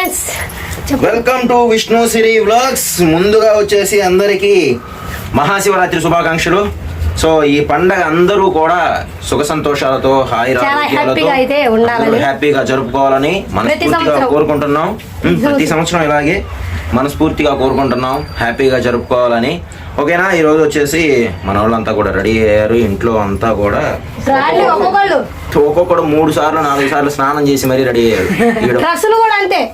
Friends welcome to Vishnu Siri vlogs ముందుగా వచ్చేసి అందరికీ మహాశివరాత్రి శుభాకాంక్షలు. సో ఈ పండగ అందరూ కూడా సుఖ సంతోషాలతో హాయి హ్యాపీగా జరుపుకోవాలని మనస్ఫూర్తిగా సంవత్సరం. కోరుకుంటున్నాం. ప్రతి సంవత్సరం ఇలాగే. మనస్ఫూర్తిగా కోరుకుంటున్నాం. హ్యాపీగా జరుపుకోవాలని. ఓకేనా? ఈ రోజు వచ్చేసి మన వాళ్ళంతా కూడా రెడీ అయ్యారు. ఇంట్లో అంతా కూడా ఒక్కొక్కడు మూడు సార్లు నాలుగు సార్లు స్నానం చేసి మరీ రెడీ అయ్యారు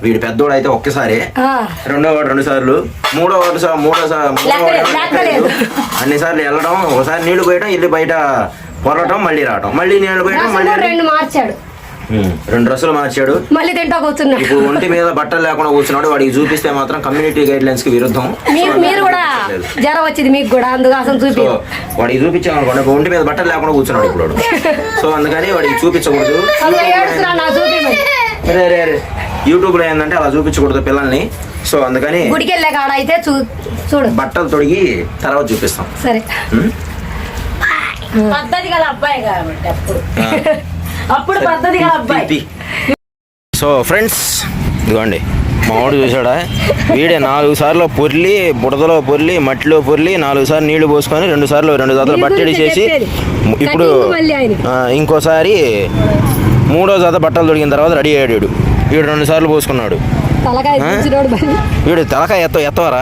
వీడు పెద్దోడు అయితే ఒక్కసారి రెండో వాడు రెండు సార్లు మూడో వాడు మూడో. అన్ని సార్లు వెళ్ళడం ఒకసారి నీళ్ళు పోయడం ఇల్లు బయట పొరలటం మళ్ళీ రావటం. మళ్ళీ నీళ్ళు పోయడం మళ్ళీ మార్చాడు. రెండు డ్రెస్సులు మార్చాడు. మళ్ళీ తింటా కూర్చున్నాడు ఇప్పుడు ఒంటి మీద బట్టలు లేకుండా కూర్చున్నాడు. వాడికి చూపిస్తే మాత్రం కమ్యూనిటీ గైడ్ లైన్స్కి విరుద్ధం. మీరు కూడా జ్వరం వచ్చింది మీకు కూడా అందుకోసం చూపి వాడికి చూపించామనుకోండి ఇప్పుడు ఒంటి మీద బట్టలు లేకుండా కూర్చున్నాడు ఇప్పుడు వాడు. సో అందుకని వాడికి చూపించకూడదు. యూట్యూబ్లో ఏంటంటే అలా చూపించకూడదు పిల్లల్ని. సో అందుకని గుడికి వెళ్ళే కాడ అయితే చూ చూడు. బట్టలు తొడిగి తర్వాత చూపిస్తాం. సరే? పద్ధతి గల అబ్బాయి కాబట్టి అప్పుడు. అప్పుడు పద్ధతి అబ్బాయి. సో ఫ్రెండ్స్ ఇదిగోండి మామిడి చూసాడా వీడే నాలుగు సార్లు పొర్లి బుడదలో పొర్లి మట్టిలో పొర్లి నాలుగు సార్లు నీళ్ళు పోసుకొని రెండు సార్లు రెండు జతలు గురించి చేసి. ఇప్పుడు ఇంకోసారి మూడో జత బట్టలు దొరికిన తర్వాత రెడీ అయ్యాడు వీడు. రెండు సార్లు పోసుకున్నాడు. వీడు తలకాయ ఎత్త ఎత్తవరా?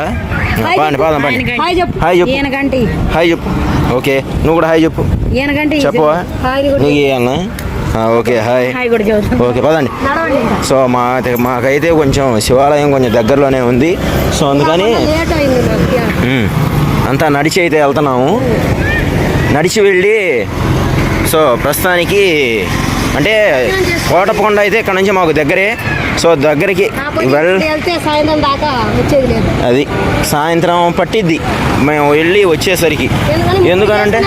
పాండి పాదం పండి హాయ్ చెప్పు. హాయ్ చెప్పు. ఓకే నువ్వు కూడా హాయ్ చెప్పు. చెప్పవా? నీకు అన్న ఓకే హాయ్. ఓకే పదండి. సో మా మాకైతే కొంచెం శివాలయం కొంచెం దగ్గరలోనే ఉంది. సో అందుకని అంతా నడిచి అయితే వెళ్తున్నాము. నడిచి వెళ్ళి సో ప్రస్తుతానికి అంటే కోటపకొండ అయితే ఇక్కడ నుంచి మాకు దగ్గరే. సో దగ్గరికి వెళ్ అది సాయంత్రం పట్టిద్ది. మేము వెళ్ళి వచ్చేసరికి. ఎందుకని ఎందుకనంటే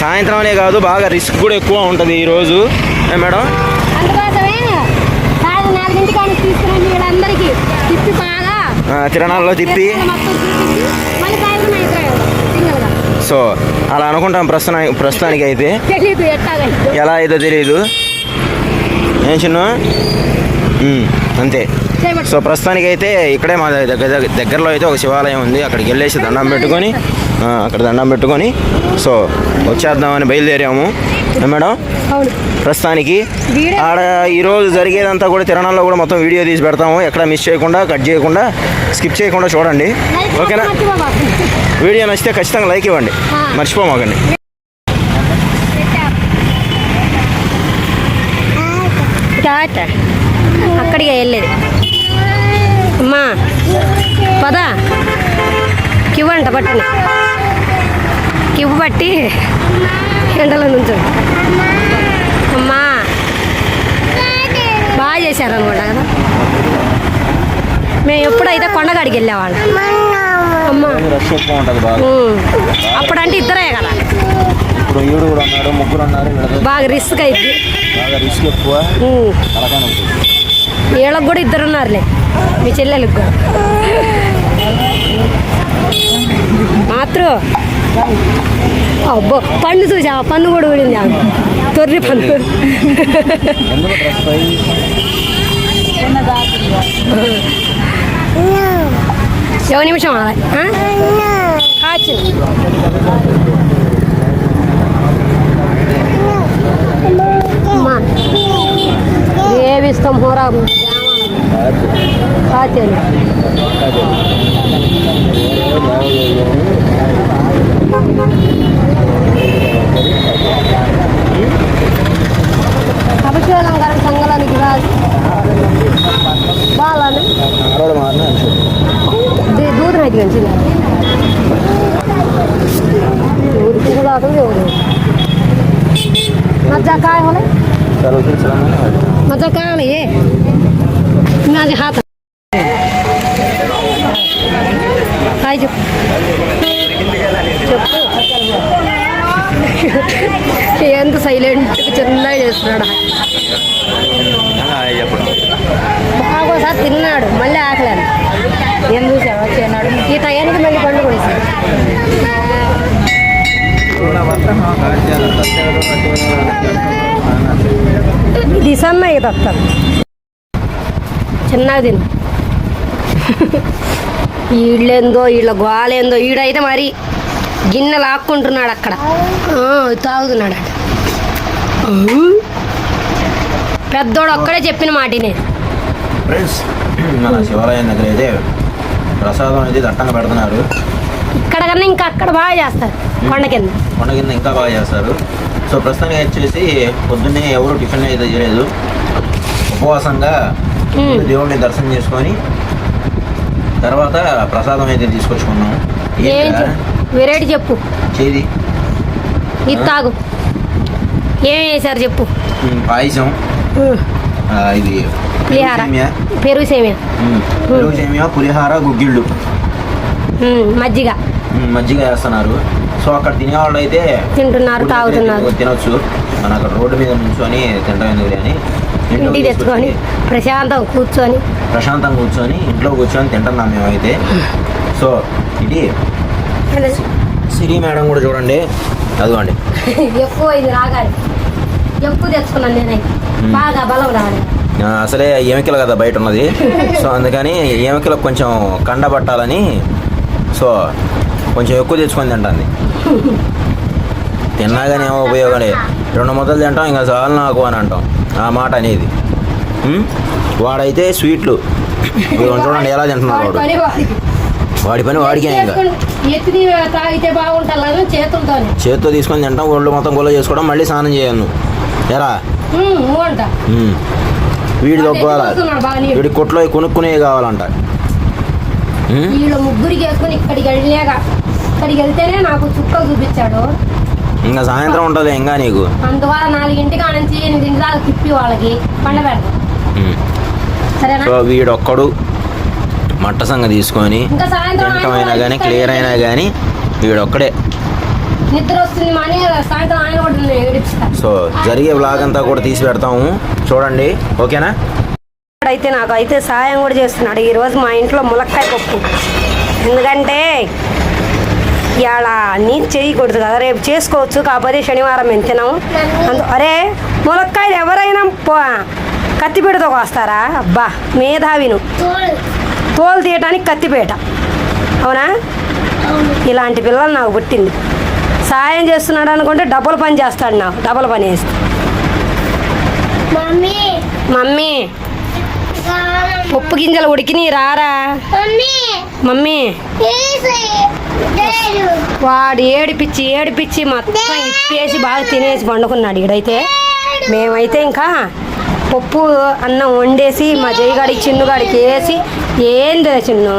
సాయంత్రమనే కాదు బాగా రిస్క్ కూడా ఎక్కువ ఉంటుంది ఈరోజు మేడం? తిరణాల్లో తిప్పి. సో అలా అనుకుంటాం ప్రస్తుతానికి ప్రస్తుతానికి అయితే ఎలా అయితే తెలియదు ఏం చిన్న? అంతే. సో ప్రస్తుతానికి అయితే ఇక్కడే మా దగ్గర దగ్గరలో అయితే ఒక శివాలయం ఉంది. అక్కడికి వెళ్ళేసి దండం పెట్టుకొని అక్కడ దండం పెట్టుకొని సో వచ్చేద్దామని బయలుదేరాము. మేడం? ప్రస్తుతానికి ఆడ ఈరోజు జరిగేదంతా కూడా తిరణాల్లో కూడా మొత్తం వీడియో తీసి పెడతాము. ఎక్కడ మిస్ చేయకుండా కట్ చేయకుండా స్కిప్ చేయకుండా చూడండి. ఓకేనా. వీడియో నచ్చితే ఖచ్చితంగా లైక్ ఇవ్వండి. మర్చిపోమాకండి. టాట అక్కడికి వెళ్ళేది. అమ్మా పద. కివ్ అంట పట్టిన. కివ్ పట్టి ఎండలో నుంచు అమ్మా బాగా చేశారనమాట కదా. మేము ఎప్పుడైతే కొండగాడికి వెళ్ళేవాళ్ళం. అమ్మా. అప్పుడంటే ఇద్దరే కదా. ఇప్పుడు ఈడు కూడా ఉన్నారు ముగ్గురు ఉన్నారు వీళ్ళతో బాగా రిస్క్ అయింది బాగా రిస్క్ ఎక్కువ తలకాయ ఉంటుంది వీళ్ళకి కూడా ఇద్దరు ఉన్నారులే మీ చెల్లెలకు కూడా మాత్రం అబ్బో పన్ను చూసా పన్ను కూడా ఊడింది ఆమె తొర్రి పన్ను ఎందుకు డ్రెస్ పై వేవిస్తాం హోరా కాచాలి అభిషేలంగారం సంఘానికి రాదు బాలని. దూరం అయితే మంచిది ఊరికి రాదు ఎవరు? दूध किती जातं एवढं मजा काय होणार मजा काय नाही ये माझे हात काय చెప్పు చెప్పు ఎంత సైలెంట్ చిన్నగా చేస్తున్నాడు చెప్పడం బాగోసారి తిన్నాడు మళ్ళీ ఆకలేదు ఏం చూసావు వచ్చేనాడు ఈ టయానికి మళ్ళీ పండుగ ఇది సన్నగా తప్పదు చిన్నగా తిను. వీళ్ళేందో వీళ్ళ గోలేందో ఈడైతే మరి గిన్నె లాక్కుంటున్నాడు అక్కడ. తాగుతున్నాడు అట పెద్దోడు ఒక్కడే చెప్పిన మాటినే ఫ్రెండ్స్ మన శివాలయం దగ్గర అయితే ప్రసాదం అయితే దట్టంగా పెడుతున్నారు. ఇక్కడ కన్నా ఇంకా అక్కడ బాగా చేస్తారు. కొండ కింద. కొండ కింద ఇంకా బాగా చేస్తారు. సో ప్రస్తుతానికి వచ్చేసి పొద్దున్నే ఎవరు టిఫిన్ అయితే చేయలేదు. ఉపవాసంగా. దేవుడిని దర్శనం చేసుకొని తర్వాత ప్రసాదం అయితే తీసుకొచ్చుకున్నాం? వెరైటీ చెప్పు. చేది. ఇది తాగు. ఏం వేసారు చెప్పు. పాయసం. ఇది పులిహార. పెరుగు సేమియా. పెరుగు సేమియా పులిహార గుగ్గిళ్ళు. మజ్జిగ. మజ్జిగ వేస్తున్నారు. సో అక్కడ తినేవాళ్ళు అయితే తింటున్నారు తాగుతున్నారు. తినొచ్చు. మన అక్కడ రోడ్డు మీద నుంచొని తింటాం అని ఇంటికి తెచ్చుకొని ప్రశాంతం కూర్చొని. ప్రశాంతంగా కూర్చొని ఇంట్లో కూర్చొని తింటున్నాం మేమైతే. సో ఇది సిరి మేడం కూడా చూడండి. అదిగోండి. ఎక్కువ ఇది రాగాలి ఎక్కువ తెచ్చుకున్నాను నేనైతే బాగా బలం రావాలి ఆ, అసలే ఎమికలు కదా బయట ఉన్నది. సో అందుకని ఎమికలకు కొంచెం కండ పట్టాలని సో కొంచెం ఎక్కువ తెచ్చుకొని తింటుంది. తిన్నా కానీ ఏమో ఉపయోగం లేదు. రెండు ముద్దలు తింటాం ఇంకా చాలు నాకు అని అంటాం. ఆ మాట అనేది? వాడైతే స్వీట్లు. చూడండి ఎలా తింటున్నాడు వాడు. వాడి పని వాడికే. ఇంకా. చేత్తో తీసుకొని తింటాం ఒళ్ళు మొత్తం గొల్ల చేసుకోవడం మళ్ళీ స్నానం చేయను ఎరా. వీడి నీళ్ళు. వీడి కొట్లో కొనుక్కునే కావాలంట? వీళ్ళు ముగ్గురికి వేసుకుని ఇక్కడికి వెళ్ళాక ఇక్కడికి వెళ్తేనే నాకు చుక్కలు చూపించాడు. ఇంకా సాయంత్రం ఉంటుంది ఇంకా నీకు? అందువల్ల నాలుగింటికి నుంచి ఎనిమిదింటి దాకా తిప్పి వాళ్ళకి పండ పెడతాం. ఉమ్. సరేనా? సో వీడొక్కడు మట్ట సంగ తీసుకొని ఇంకా సాయంత్రం తింటం అయినా కానీ క్లియర్ అయినా కానీ వీడొక్కడే. నిద్ర వస్తుంది మని సాయంత్రం ఆయన కూడా సో జరిగే వ్లాగ్ అంతా కూడా తీసి పెడతాము. చూడండి ఓకేనా? అయితే నాకు అయితే సాయం కూడా చేస్తున్నాడు. ఈరోజు మా ఇంట్లో ములక్కాయ పప్పు. ఎందుకంటే ఇవాళ నీకు చేయకూడదు కదా రేపు చేసుకోవచ్చు. కాకపోతే శనివారం మేము తినాము. అందు అరే ములక్కాయలు ఎవరైనా పో కత్తిపీటతో కోస్తారా? అబ్బా మేధావిను. తోలు తీయటానికి కత్తిపీట అవునా? ఇలాంటి పిల్లలు నాకు పుట్టింది. సాయం చేస్తున్నాడు అనుకుంటే డబుల్ పని చేస్తాడు నాకు. డబుల్ పని వేస్తే మమ్మీ. మమ్మీ. ఉప్పు గింజలు ఉడికినాయి రారా? మమ్మీ. వాడు ఏడిపిచ్చి ఏడిపిచ్చి మొత్తం ఇప్పేసి బాగా తినేసి పండుకున్నాడు ఈడైతే. మేమైతే ఇంకా పప్పు అన్నం వండేసి మా జయగాడికి చిన్నుగాడికి వేసి ఏంది చిన్ను?